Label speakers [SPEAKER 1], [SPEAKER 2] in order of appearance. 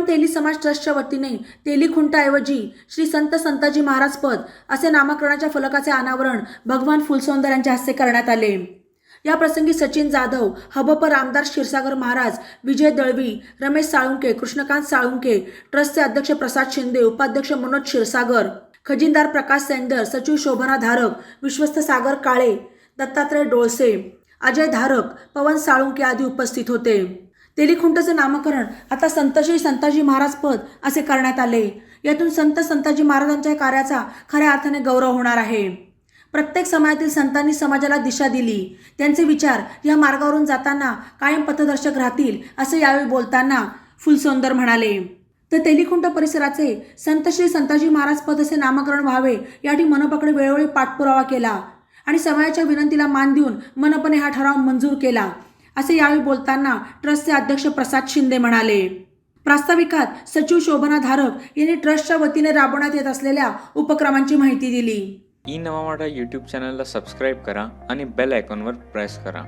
[SPEAKER 1] पवन तेली समाज ट्रस्टच्या वतीने तेली खुंटाऐवजी श्री संत संताजी महाराज पद असे नामकरणाच्या फलकाचे अनावरण भगवान फुलसौंदर यांच्या हस्ते करण्यात आले. या प्रसंगी सचिन जाधव हबप रामदार क्षीरसागर महाराज विजय दळवी रमेश साळुंके कृष्णकांत साळुंके ट्रस्टचे अध्यक्ष प्रसाद शिंदे उपाध्यक्ष मनोज क्षीरसागर खजिनदार प्रकाश सेंदर सचिव शोभना धारक विश्वस्त सागर काळे दत्तात्रय डोळसे अजय धारक पवन साळुंके आदी उपस्थित होते. तेलीखुंटचं नामकरण आता संतश्री संताजी महाराज पद असे करण्यात आले. यातून संत संताजी महाराजांच्या कार्याचा खऱ्या अर्थाने गौरव होणार आहे. प्रत्येक समाजातील संतांनी समाजाला दिशा दिली. त्यांचे विचार या मार्गावरून जाताना कायम पथदर्शक राहतील असे यावेळी बोलताना फुलसौंदर म्हणाले. तर तेलिखुंट परिसराचे संत श्री संताजी महाराज पद असे नामकरण व्हावे यासाठी मनपाकडे वेळोवेळी पाठपुरावा केला आणि समाजाच्या विनंतीला मान देऊन मनपने हा ठराव मंजूर केला. असे यावेळी बोलताना ट्रस्टचे अध्यक्ष प्रसाद शिंदे म्हणाले प्रास्ताविकात सचिव शोभना धारक यांनी ट्रस्टच्या वतीने राबवण्यात येत असलेल्या उपक्रमांची माहिती दिली.
[SPEAKER 2] ई नवा मराठा यूट्यूब चॅनलला सबस्क्राईब करा आणि बेल आयकॉनवर प्रेस करा.